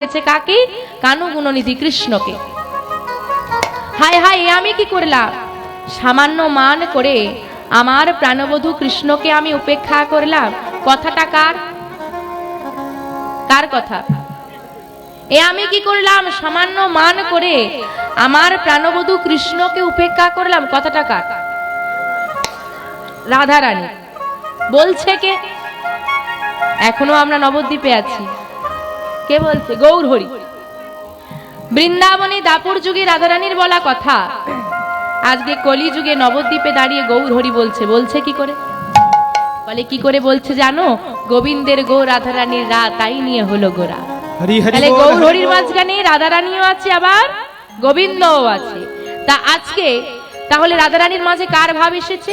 করেছে কাকে? কানু গুণনিধি কৃষ্ণকে। হায় হায়, আমি কি করলাম? সামান্য মান করে আমার প্রাণবধূ কৃষ্ণকে আমি উপেক্ষা করলাম। কথাটা কার? কার কথা? এ আমি কি করলাম? সামান্য মান করে আমার প্রাণবধূ কৃষ্ণকে উপেক্ষা করলাম। কথাটা কার? রাধারানী। বলছে কে? এখনও আমরা নবদ্বীপে আছি। কে বলছে? গৌর হরি। বৃন্দাবনে দাপুর যুগে রাধারানীর বলা কথা। আজকে কলি যুগে নবদ্বীপে দাঁড়িয়ে গৌর হরি বলছে। বলছে কি করে? বলে কি করে বলছে জানো? গোবিন্দের গো রাধারানীর রা তাই নিয়ে হলো গোরা। তাহলে গৌর হরির মাঝখানে রাধারানীও আছে আবার গোবিন্দও আছে। তা আজকে তাহলে রাধারানীর মাঝে কার ভাব এসেছে?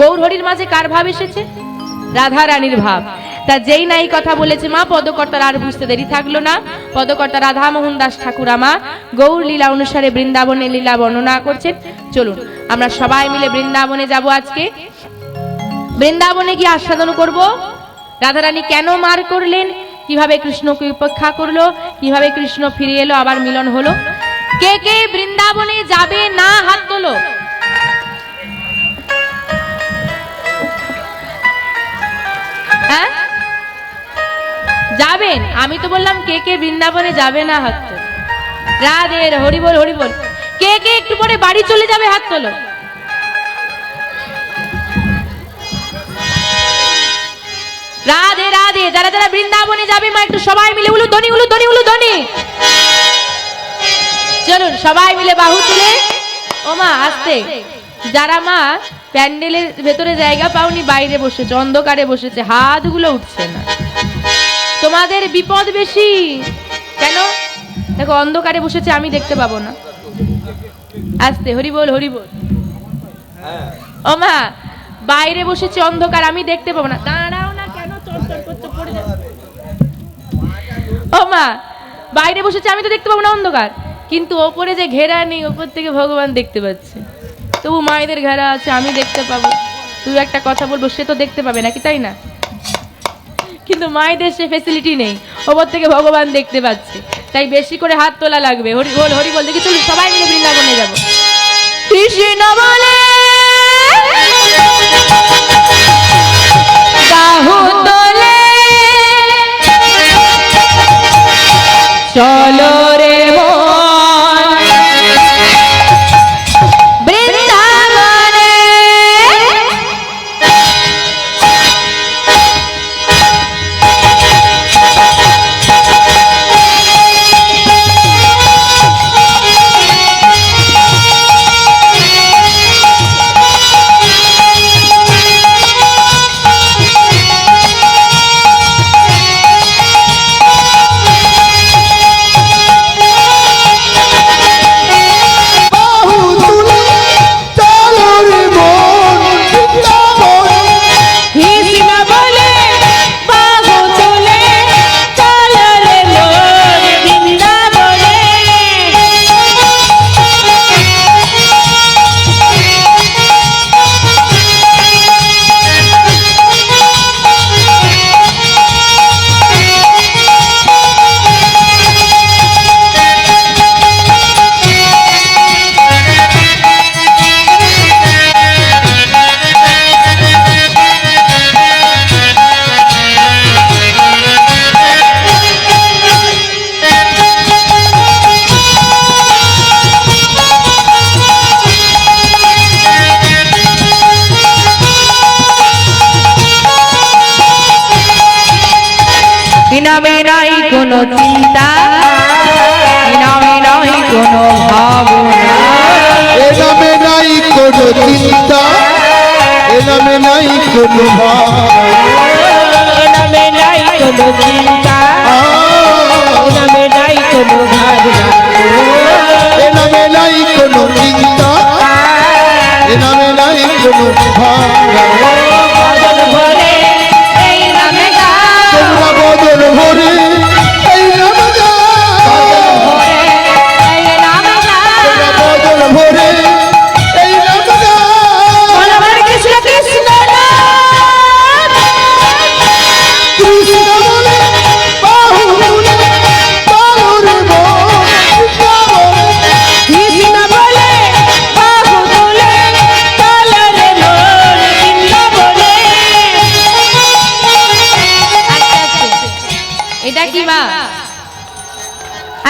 গৌর হরির মাঝে কার ভাব এসেছে? রাধারানীর ভাব। তা যেই না এই কথা বলেছে মা, পদকর্তার আর বুঝতে দেরি থাকল না। পদকর্তা রাধা মোহন দাস ঠাকুর আমা গৌর লীলা অনুসারে বৃন্দাবনে লীলা বর্ণনা করছেন। চলুন, আমরা সবাই মিলে বৃন্দাবনে যাব আজকে। বৃন্দাবনে গিয়ে আস্বাদন করব। রাধারানী কেন মার করলেন? কীভাবে কৃষ্ণকে উপেক্ষা করল? কীভাবে কৃষ্ণ ফিরে এলো? আবার মিলন হলো? কে কে বৃন্দাবনে যাবে না হাত তোলো। হ্যাঁ? যাবেন? আমি তো বললাম, কে কে বৃন্দাবনে যাবে না হাত রাধে, হরি বল হরি বল। কে কে একটু পরে বাড়ি চলে যাবে হাত তোলো? রাধে রাধে, যারা যারা বৃন্দাবনে যাবে, মা, একটু সবাই মিলে উলু ধনি উলু ধনি উলু ধনি চলুন, সবাই মিলে বাহু তুলে। ও মা, আসতে। যারা মা, প্যান্ডেলের ভেতরে জায়গা পাওনি, বাইরে বসেছে, অন্ধকারে বসেছে, হাতগুলো উঠছে না। তোমাদের বিপদ বেশি। কেন? দেখো, অন্ধকারে বসেছে, আমি দেখতে পাবো না। আসতে, হরি বল হরি বল। ও মা, বাইরে বসেছে অন্ধকার, আমি দেখতে পাবো না। দাঁড়াও না কেন? চড়চড় করছ পড়ে যাবে। ও মা, বাইরে বসেছে, আমি তো দেখতে পাবো না অন্ধকার। কিন্তু ওপরে যে ঘেরা নেই, ওপর থেকে ভগবান দেখতে পাচ্ছে। তবু মায়েদের ঘেরা আছে, আমি দেখতে পাবো। তুই একটা কথা বলব, সে তো দেখতে পাবে নাকি, তাই না? কিন্তু মায়েদের সে ফেসিলিটি নেই। ওপর থেকে ভগবান দেখতে পাচ্ছে। তাই বেশি করে হাত তোলা লাগবে। হরি বল হরি বল, দেখি চলুন, সবাই মিলে বৃন্দাবনে যাব। কৃষ্ণ বলে চলো কোনো চিন্তা বিনামে নাই কোনো ভাবনা নামে নাই কোনো চিন্তা নামে নাই কোনো ভাবনা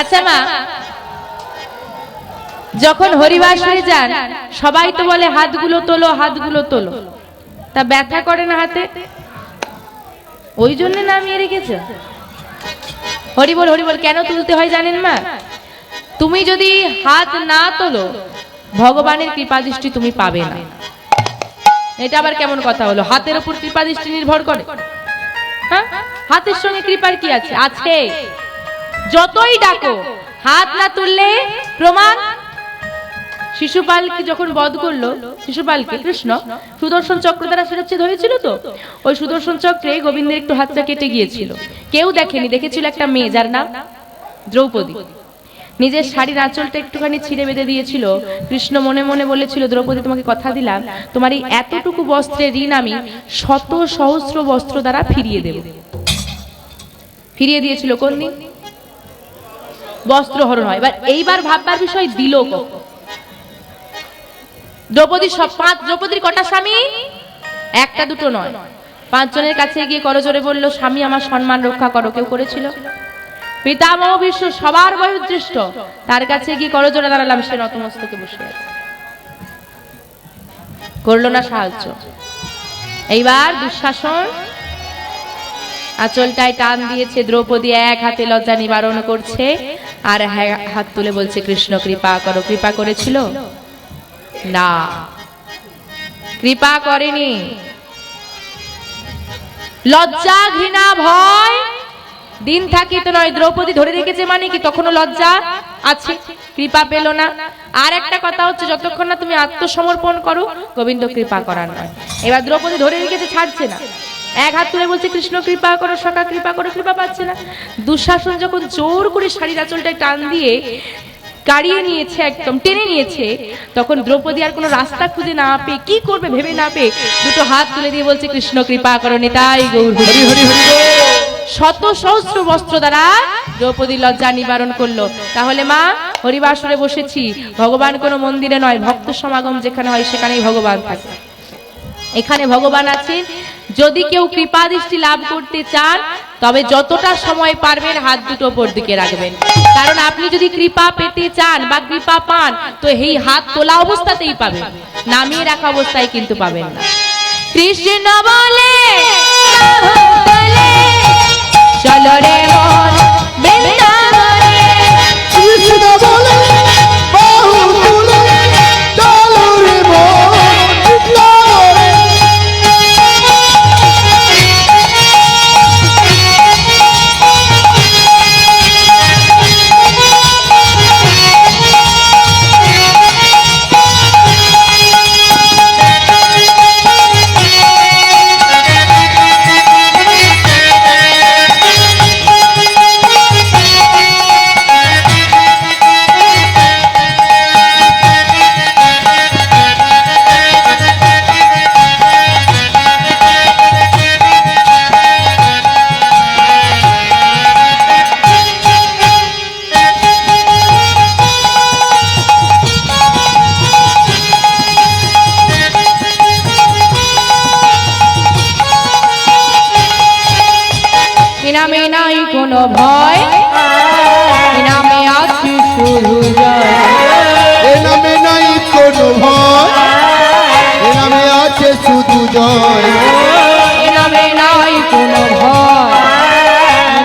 আচ্ছা মা, যখন হরিবাসরে যান, সবাই তো বলে হাতগুলো তোলো হাতগুলো তোলো। তা ব্যথা করে না হাতে? ওই জন্য নামিয়ে রেখেছ? হরিবল হরিবল, কেন তুলতে হয় জানেন মা? তুমি যদি হাত না তোলো, ভগবানের কৃপা দৃষ্টি তুমি পাবে না। এটা আবার কেমন কথা হলো? হাতের উপর কৃপা দৃষ্টি নির্ভর করে। হ্যাঁ? হাতের সঙ্গে কৃপার কি আছে? আছে। যতই ডাকো, হাত না তুললে প্রমাণ? শিশুপালকে যখন বধ করল, শিশুপালকে কৃষ্ণ, সুদর্শন চক্র দ্বারা শিরচ্ছেদ হয়েছিল তো? ওই সুদর্শন চক্রে গোবিন্দের একটু হাতটা কেটে গিয়েছিল। কেউ দেখেনি, দেখেছিল একটা মেয়ে যার নাম দ্রৌপদী। নিজের শাড়ির আঁচলটা একটুখানি ছিঁড়ে বেঁধে দিয়েছিল। কৃষ্ণ মনে মনে বলেছিল, দ্রৌপদী, তোমাকে কথা দিলাম। তোমার এই এতটুকু বস্ত্রের ঋণ আমি শত সহস্র বস্ত্র দ্বারা ফিরিয়ে দেব। ফিরিয়ে দিয়েছিল কোন দিন? বস্ত্র হরণ হয়। এবার এইবার ভাববার বিষয় দিল কখন? দ্রৌপদীর সব পাঁচ, দ্রৌপদীর কটা স্বামী? একটা দুটো নয়। পাঁচজনের কাছে গিয়ে করজোরে বলল, স্বামী, আমার সম্মান রক্ষা করো। কেউ করেছিল? পিতামহ বিশ্ব সবার বয়োজ্যেষ্ঠ। তার কাছে গিয়ে করজোরে দাঁড়ালাম সে নতমস্তকে বসে করল না সাহায্য। এইবার দুঃশাসন। আঁচলটায় টান দিয়েছে দ্রৌপদী, এক হাতে লজ্জা নিবারণ করছে আর হ্যাঁ- হাত তুলে বলছে, কৃষ্ণ, কৃপা করো। কৃপা করেছিল? না। কৃপা করেনি। লজ্জা ঘৃণা ভয় দিন থাকি তো নয় দ্রৌপদী ধরে রেখেছে মানে কি তখনও লজ্জা আছে কৃপা পেল না আর একটা কথা হচ্ছে যতক্ষণ না তুমি আত্মসমর্পণ করো গোবিন্দ কৃপা করার নয় এবার দ্রৌপদী ধরে রেখেছে ছাড়ছে না এক হাত তুলে বলছে কৃষ্ণ কৃপা করো সকা কৃপা করো কৃপা পাচ্ছে না দুঃশাসন যখন জোর করে শাড়ির আঁচলটায় টান দিয়ে গাড়িয়ে নিয়েছে একদম টেনে নিয়েছে তখন দ্রৌপদী আর কোনো রাস্তা খুঁজে না পেয়ে কি করবে ভেবে না পেয়ে দুটো হাত তুলে দিয়ে বলছে কৃষ্ণ কৃপা করো তাই গৌর হরি হরি হরি। শত সহস্র বস্ত্র দ্বারা দ্রৌপদী লজ্জা নিবারণ করল। তাহলে মা, হরিবাসরে বসেছি। ভগবান কোনো মন্দিরে নয়, ভক্ত সমাগম যেখানে হয় সেখানেই ভগবান থাকে। এখানে ভগবান আছেন। যদি কেউ কৃপা দৃষ্টি লাভ করতে চান, তবে যতটা সময় পারবেন হাত দুটো ওপর দিকে রাখবেন। কারণ আপনি যদি কৃপা পেতে চান বা কৃপা পান, তো এই হাত তোলা অবস্থাতেই পাবেন। নামিয়ে রাখা অবস্থায় কিন্তু পাবেন না। কৃষ্ণ বলে চলো মন। কোনো ভয়? নামে আছি শুধু জয়। এ নামে নাই কোনো ভয়। এ নামে আছে শুধু জয়। নামে নাই কোনো ভয়।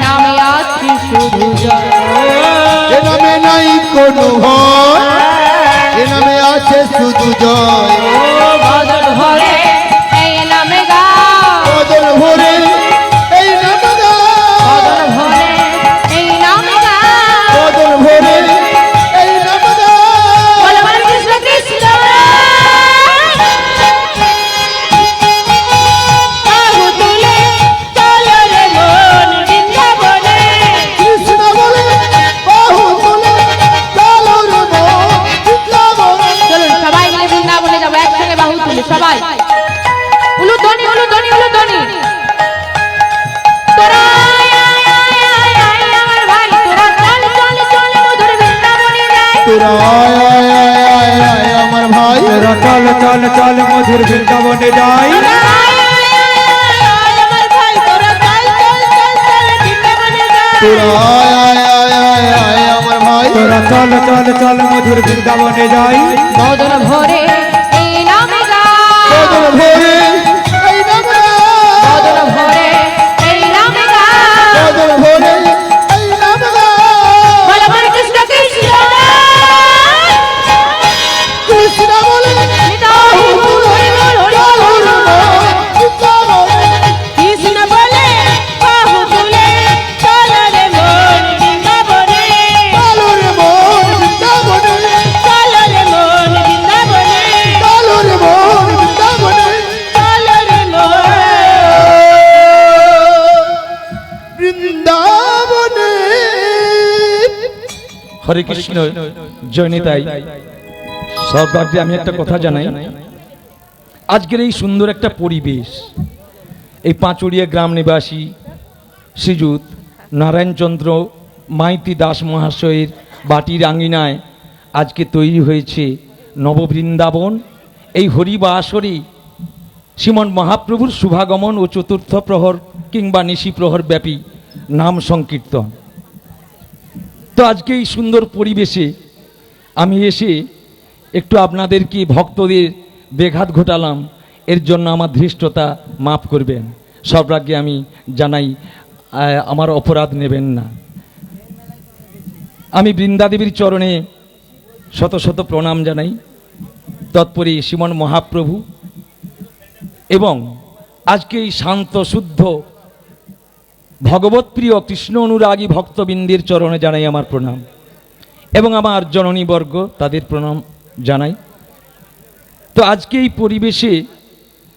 নামে আছি শুধু জয়। এ নামে নাই কোনো ভয়। এ নামে আছে শুধু জয়। আয় আমার চল চল চল মধুর বৃন্দাবনে যাই। বদন ভরে ভরে হরে কৃষ্ণ জয়নিতাই সর্বাগ্রে আমি একটা কথা জানাই। আজকের এই সুন্দর একটা পরিবেশ, এই পাঁচুড়িয়া গ্রাম নিবাসী শ্রীযুত নারায়ণচন্দ্র মাইতি দাস মহাশয়ের বাটির আঙ্গিনায় আজকে তৈরি হয়েছে নববৃন্দাবন। এই হরিবাসরী শ্রীমন মহাপ্রভুর শুভাগমন ও চতুর্থ প্রহর কিংবা নিশি প্রহর ব্যাপী নাম সংকীর্তন। তো আজকে এই সুন্দর পরিবেশে আমি এসে একটু আপনাদেরকে ভক্তদের বেঘাত ঘটালাম, এর জন্য আমার ধৃষ্টতা মাফ করবেন। রাগে আমি জানাই আমার অপরাধ নেবেন না। আমি বৃন্দাদেবীর চরণে শত শত প্রণাম জানাই। তৎপরে শ্রীমন মহাপ্রভু এবং আজকে এই শান্ত, শুদ্ধ ভগবত প্রিয় কৃষ্ণ অনুরাগী ভক্তবৃন্দের চরণে জানাই আমার প্রণাম। এবং আমার জননীবর্গ তাদের প্রণাম জানাই। তো আজকে এই পরিবেশে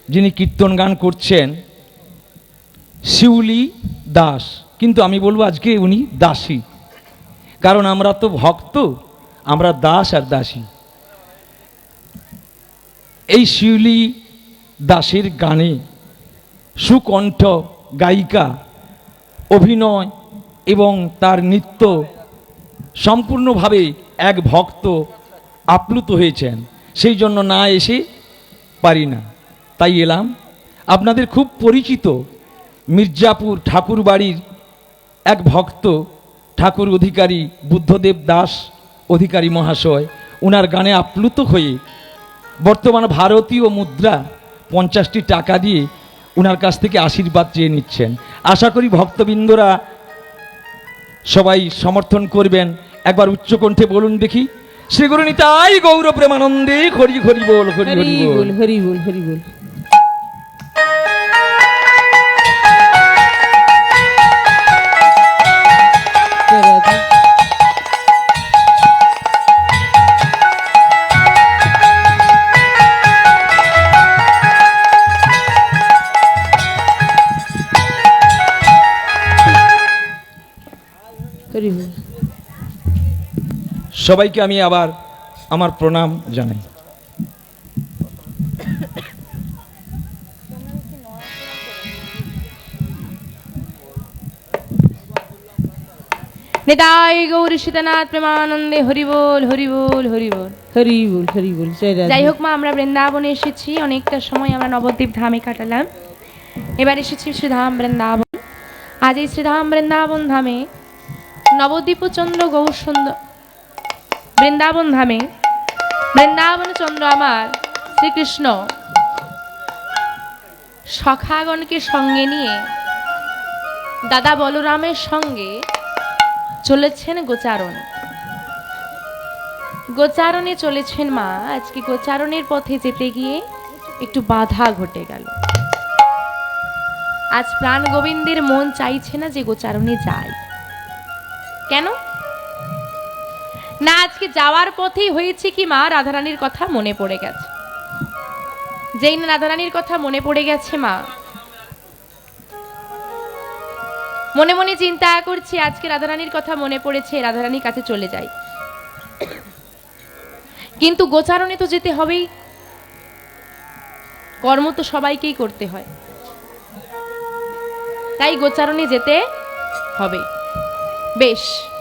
যিনি কীর্তন গান করছেন, শিউলি দাস। কিন্তু আমি বলব আজকে উনি দাসী। কারণ আমরা তো ভক্ত, আমরা দাস আর দাসী। এই শিউলি দাসের গানে সুকণ্ঠ গায়িকা অভিনয় এবং তার নৃত্য সম্পূর্ণভাবে এক ভক্ত আপ্লুত হয়েছেন। সেই জন্য না এসে পারি না। তাই এলাম। আপনাদের খুব পরিচিত মির্জাপুর ঠাকুর বাড়ির এক ভক্ত ঠাকুর অধিকারী বুদ্ধদেব দাস অধিকারী মহাশয় ওনার গানে আপ্লুত হয়ে বর্তমান ভারতীয় মুদ্রা পঞ্চাশটি টাকা দিয়ে ওনার কাছ থেকে আশীর্বাদ চেয়ে নিচ্ছেন। আশা করি ভক্তবৃন্দরা সবাই সমর্থন করবেন। একবার উচ্চকণ্ঠে বলুন দেখি শ্রী গুরু নিতাই গৌর প্রেমানন্দে হরি হরি বল হরি হরি বল হরি বল হরি বল। সবাইকে আমি আবার আমার প্রণাম জানাই। নিতাই গৌর সীতানাথ প্রেমানন্দে হরি বল হরি বল হরি বল হরি বল হরি বল জয় রাধা। যাই হোক মা আমরা বৃন্দাবনে এসেছি অনেকটা সময় আমরা নবদ্বীপ ধামে কাটালাম। এবার এসেছি শ্রীধাম বৃন্দাবন। আজ এই শ্রীধাম বৃন্দাবন ধামে নবদ্বীপ চন্দ্র গৌর সুন্দর বৃন্দাবন ধামে, বৃন্দাবন চন্দ্র আমার শ্রীকৃষ্ণ সখাগণকে সঙ্গে নিয়ে দাদা বলরামের সঙ্গে চলেছেন গোচারণ। গোচারণে চলেছেন মা, আজকে গোচারণের পথে যেতে গিয়ে একটু বাধা ঘটে গেল। আজ প্রাণ গোবিন্দের মন চাইছে না যে গোচারণে যায় কেন? না, আজকে যাওয়ার পথেই হয়েছে কি মা? রাধারানীর কথা মনে পড়ে গেছে। যেই না রাধারানীর কথা মনে পড়ে গেছে মা। মনে মনে চিন্তা করছি, আজকে রাধারানীর কথা মনে পড়েছে, রাধারানীর কাছে চলে যাই। কিন্তু গোচারণে তো যেতে হবেই। কর্ম তো সবাইকেই করতে হয়। তাই গোচারণে যেতে হবে। বেশ।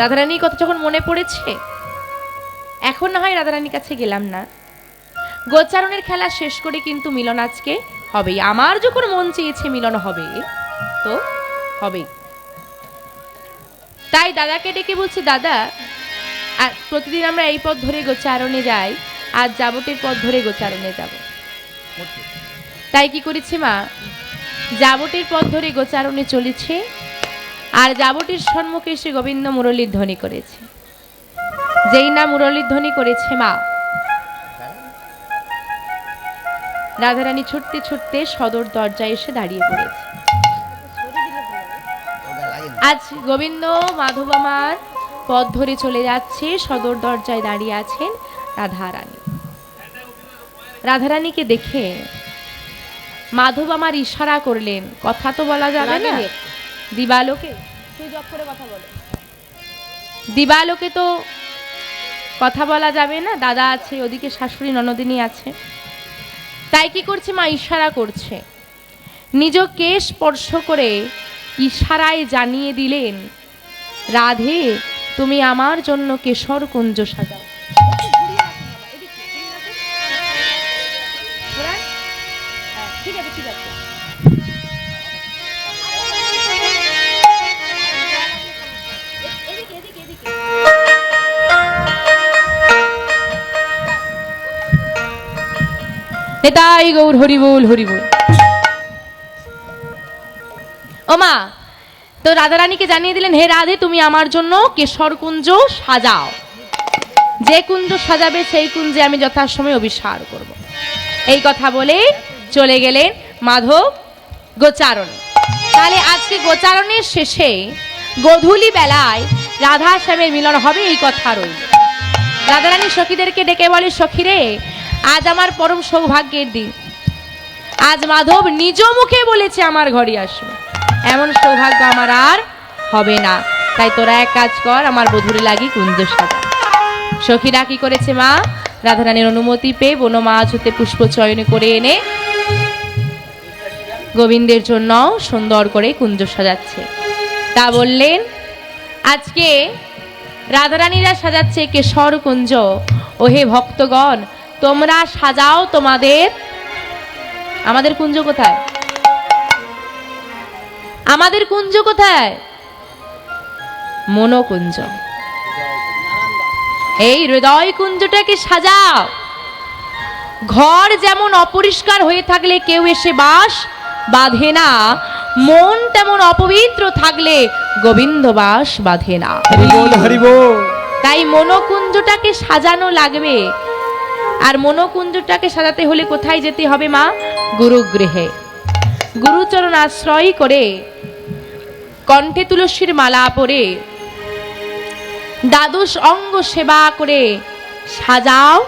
রাধারানীর কথা যখন মনে পড়েছে এখন না হয় রাধারানীর কাছে গেলাম না। গোচারণের খেলা শেষ করে কিন্তু মিলন আজকে হবেই। আমার যখন মন চেয়েছে মিলন হবে তো হবেই। তাই দাদাকে ডেকে বলছি দাদা আর প্রতিদিন আমরা এই পথ ধরে গোচারণে যাই। আর যাবটের পথ ধরে গোচারণে যাব। তাই কি করেছে মা? যাবটের পথ ধরে গোচারণে চলেছে। আর যাবটের সম্মুখে সে গোবিন্দ মুরলীর ধ্বনি করেছে। যেই না মুরলীর ধ্বনি করেছে মা। রাধারানী ছুটতে ছুটতে সদর দরজায় এসে দাঁড়িয়ে পড়েছে। আজ গোবিন্দ মাধব আমার পথ ধরে চলে যাচ্ছে, সদর দরজায় দাঁড়িয়ে আছেন রাধারানী। রাধারানীকে দেখে মাধব আমার ইশারা করলেন, কথা তো বলা যাবে না? দিবালোকে? তুই জপ করে কথা বলো। দিবালোকে তো কথা বলা যাবে না, দাদা আছে, ওদিকে শাশুড়ি, ননদিনী আছে। তাই কি করছে মা? ইশারা করছে। নিজ কেশ স্পর্শ করে ইশারায় জানিয়ে দিলেন, রাধে, তুমি আমার জন্য কেশর কুঞ্জ সাজাও। নেতাই গৌর হরিবোল হরিবোল। ও মা, তো রাধারানীকে জানিয়ে দিলেন, হে রাধে, তুমি আমার জন্য কেশর কুঞ্জ সাজাও। যে কুঞ্জ সাজাবে, সেই কুঞ্জে আমি যথাসময়ে অভিসার করব। এই কথা বলে চলে গেলেন মাধব গোচারণ। তাহলে আজকে গোচারণের শেষে গধূলি বেলায় রাধা শ্যামের মিলন হবে, এই কথা রইল। রাধারানী সখীদেরকে ডেকে বলে, সখীরে আজ আমার পরম সৌভাগ্যের দিন। আজ মাধব নিজ মুখে বলেছে আমার ঘরে আসবে। এমন সৌভাগ্য আমার আর হবে না। তাই তোরা এক কাজ কর, আমার বধুর লাগি কুঞ্জ সাজা। সখীরা কি করেছে মা, রাধারানীর অনুমতি পেয়ে বনমাছ হতে পুষ্প চয়ন করে এনে গোবিন্দের জন্য সুন্দর করে কুঞ্জ সাজাচ্ছে। তা বললেন, আজকে রাধারানীরা সাজাচ্ছে কেশর কুঞ্জ ওহে ভক্তগণ তোমরা সাজাও তোমাদের। আমাদের কুঞ্জ কোথায়? আমাদের কুঞ্জ কোথায়? মনোকুঞ্জ। এই হৃদয় কুঞ্জটাকে সাজাও। ঘর যেমন অপরিষ্কার হয়ে থাকলে কেউ এসে বাস বাঁধে না মন তেমন অপবিত্র থাকলে গোবিন্দ বাস বাঁধে না। তাই মনোকুঞ্জটাকে সাজানো লাগবে। আর মনোকুঞ্জটাকে সাজাতে হলে কোথায় যেতে হবে, মা? গুরুগৃহে। গুরুচরণ আশ্রয় করে কণ্ঠে তুলসীর মালা পরে দ্বাদশ অঙ্গ সেবা করে সাজাও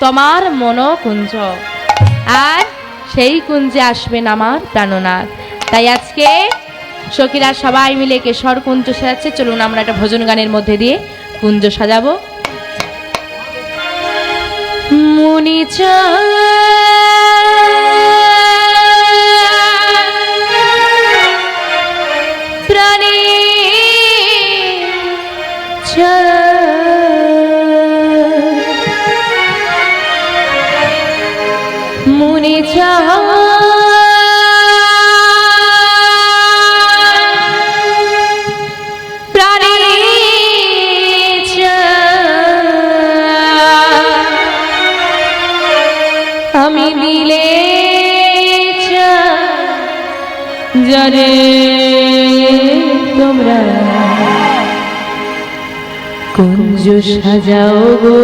তোমার মনোকুঞ্জ। আর সেই কুঞ্জে আসবেন আমার প্রাণনাথ। তাই আজকে সখীরা সবাই মিলে কেশর কুঞ্জ সাজাচ্ছে। চলুন আমরা একটা ভজন গানের মধ্যে দিয়ে কুঞ্জ সাজাবো। মুনি প্রাণী জানে তোমরা কুঞ্জ সাজাও গো।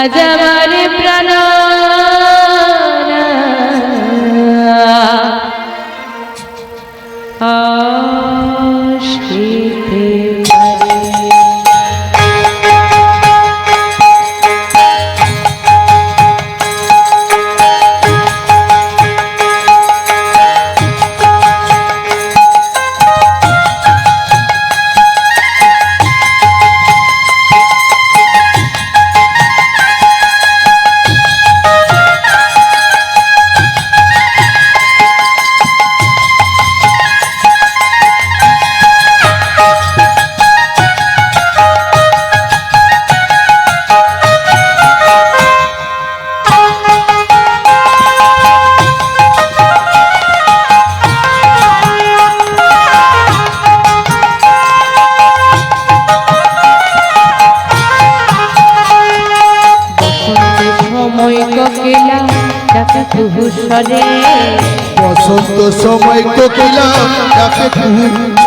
আজ আমার প্রাণ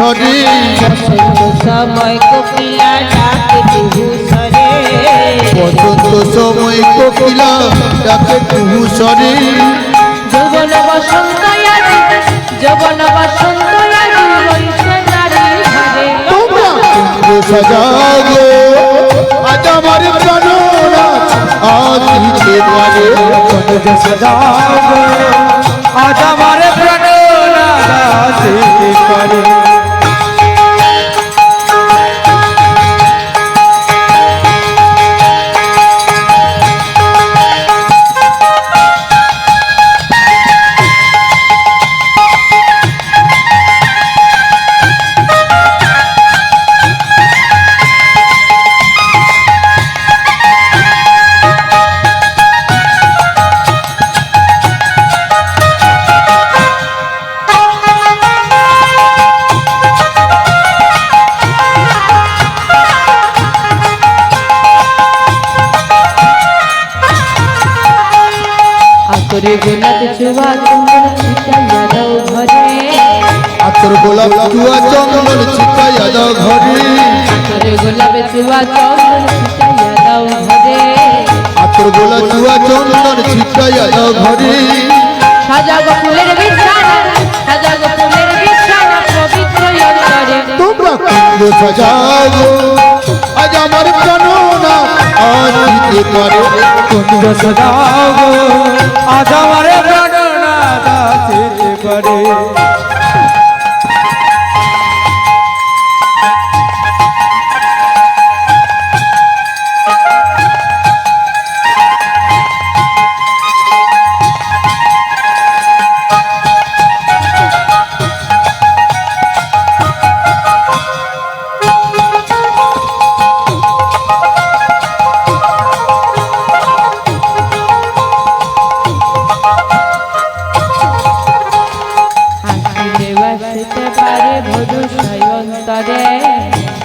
বসন্ত সময় কোকিলা ডাকে কুহু স্বরে। বসন্ত সময় কোকিলা ডাকে যৌবন বসন্ত যৌবন বসন্ত আজি বইছে নারী ঘরে তোমরা কুঞ্জ সাজাও গো আজ আমার প্রাণনা আজ দিতে পারে কুঞ্জ সজাও গো আজ আমার প্রাণ রাগাতে পারে গোলাপ চুবা চন্দন ছিটাইয়া দাও ঘরে। আতর গোলাপ চুয়া চন্দন ছিটাইয়া দাও ঘরে। আতরে গোলাপ চুবা চন্দন ছিটাইয়া দাও ঘরে। আতর গোলাপ চুয়া চন্দন ছিটাইয়া দাও ঘরে। সাজাগো ফুলের বিছানা সাজাগো ফুলের বিছানা পবিত্র অন্তরে। তোমরা কুঞ্জ সাজাও। আজ দিতে পারে কুঞ্জ দাও গো। আজ আমারে প্রাণ না পারে আসিলে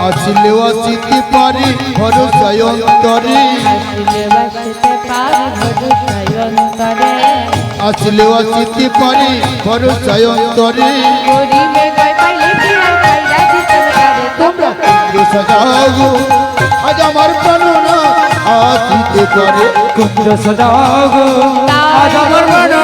আসিলে আসিতে পারি ভধু সয়ন্তরে। আসিলে আসিতে পারি তোমরা সাজাও আজ আমার প্রাণনা আজ দিতে পারে। কুঞ্জ সজাও আজ আমার প্রাণ